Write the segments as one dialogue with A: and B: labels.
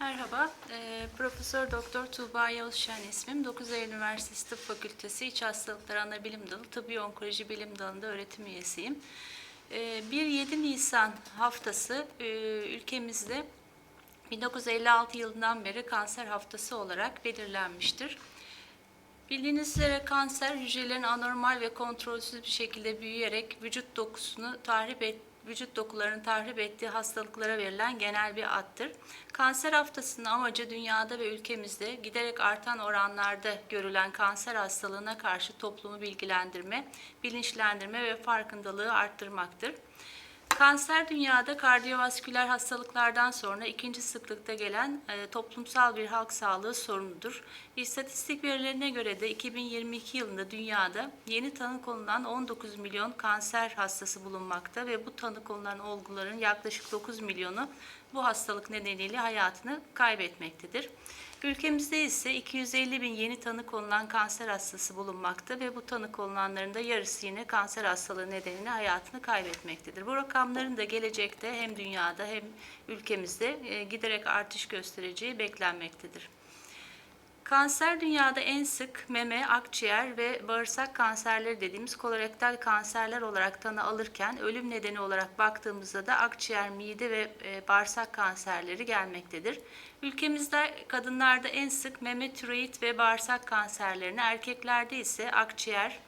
A: Merhaba, e, Profesör Doktor Tuğba Yavuzşen ismim. 9 Eylül Üniversitesi Tıp Fakültesi İç Hastalıkları Anabilim Dalı Tıbbi Onkoloji Bilim Dalı'nda öğretim üyesiyim. E, 1-7 Nisan haftası e, ülkemizde 1956 yılından beri kanser haftası olarak belirlenmiştir. Bildiğiniz üzere kanser hücrelerin anormal ve kontrolsüz bir şekilde büyüyerek vücut dokusunu tahrip et, vücut dokularını tahrip ettiği hastalıklara verilen genel bir addır. Kanser haftasının amacı dünyada ve ülkemizde giderek artan oranlarda görülen kanser hastalığına karşı toplumu bilgilendirme, bilinçlendirme ve farkındalığı arttırmaktır. Kanser dünyada kardiyovasküler hastalıklardan sonra ikinci sıklıkta gelen e, toplumsal bir halk sağlığı sorunudur. İstatistik verilerine göre de 2022 yılında dünyada yeni tanı konulan 19 milyon kanser hastası bulunmakta ve bu tanı konulan olguların yaklaşık 9 milyonu bu hastalık nedeniyle hayatını kaybetmektedir. Ülkemizde ise 250 bin yeni tanı konulan kanser hastası bulunmakta ve bu tanı konulanların da yarısı yine kanser hastalığı nedeniyle hayatını kaybetmektedir. Bu rakamların da gelecekte hem dünyada hem ülkemizde e, giderek artış göstereceği beklenmektedir. Kanser dünyada en sık meme, akciğer ve bağırsak kanserleri dediğimiz kolorektal kanserler olarak tanı alırken ölüm nedeni olarak baktığımızda da akciğer, mide ve e, bağırsak kanserleri gelmektedir. Ülkemizde kadınlarda en sık meme, tiroid ve bağırsak kanserlerini, erkeklerde ise akciğer,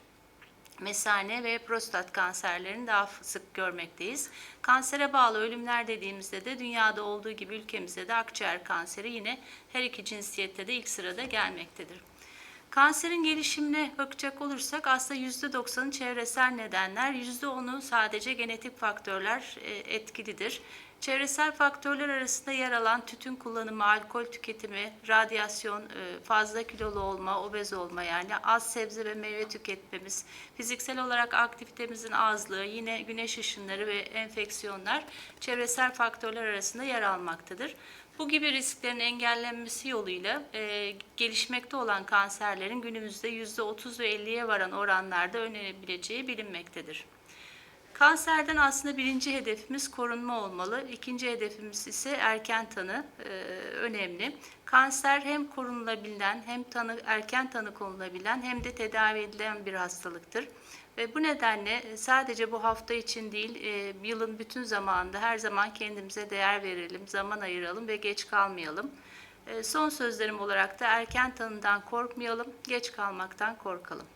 A: mesane ve prostat kanserlerini daha sık görmekteyiz. Kansere bağlı ölümler dediğimizde de dünyada olduğu gibi ülkemizde de akciğer kanseri yine her iki cinsiyette de ilk sırada gelmektedir. Kanserin gelişimine bakacak olursak aslında %90'ı çevresel nedenler, %10'u sadece genetik faktörler e, etkilidir. Çevresel faktörler arasında yer alan tütün kullanımı, alkol tüketimi, radyasyon, e, fazla kilolu olma, obez olma yani az sebze ve meyve tüketmemiz, fiziksel olarak aktivitemizin azlığı, yine güneş ışınları ve enfeksiyonlar çevresel faktörler arasında yer almaktadır. Bu gibi risklerin engellenmesi yoluyla e, gelişmekte olan kanserlerin günümüzde %30 ve 50'ye varan oranlarda önlenebileceği bilinmektedir. Kanserden aslında birinci hedefimiz korunma olmalı. İkinci hedefimiz ise erken tanı e, önemli. Kanser hem korunulabilen hem tanı, erken tanı konulabilen hem de tedavi edilen bir hastalıktır. Ve bu nedenle sadece bu hafta için değil, e, yılın bütün zamanında her zaman kendimize değer verelim, zaman ayıralım ve geç kalmayalım. E, son sözlerim olarak da erken tanıdan korkmayalım, geç kalmaktan korkalım.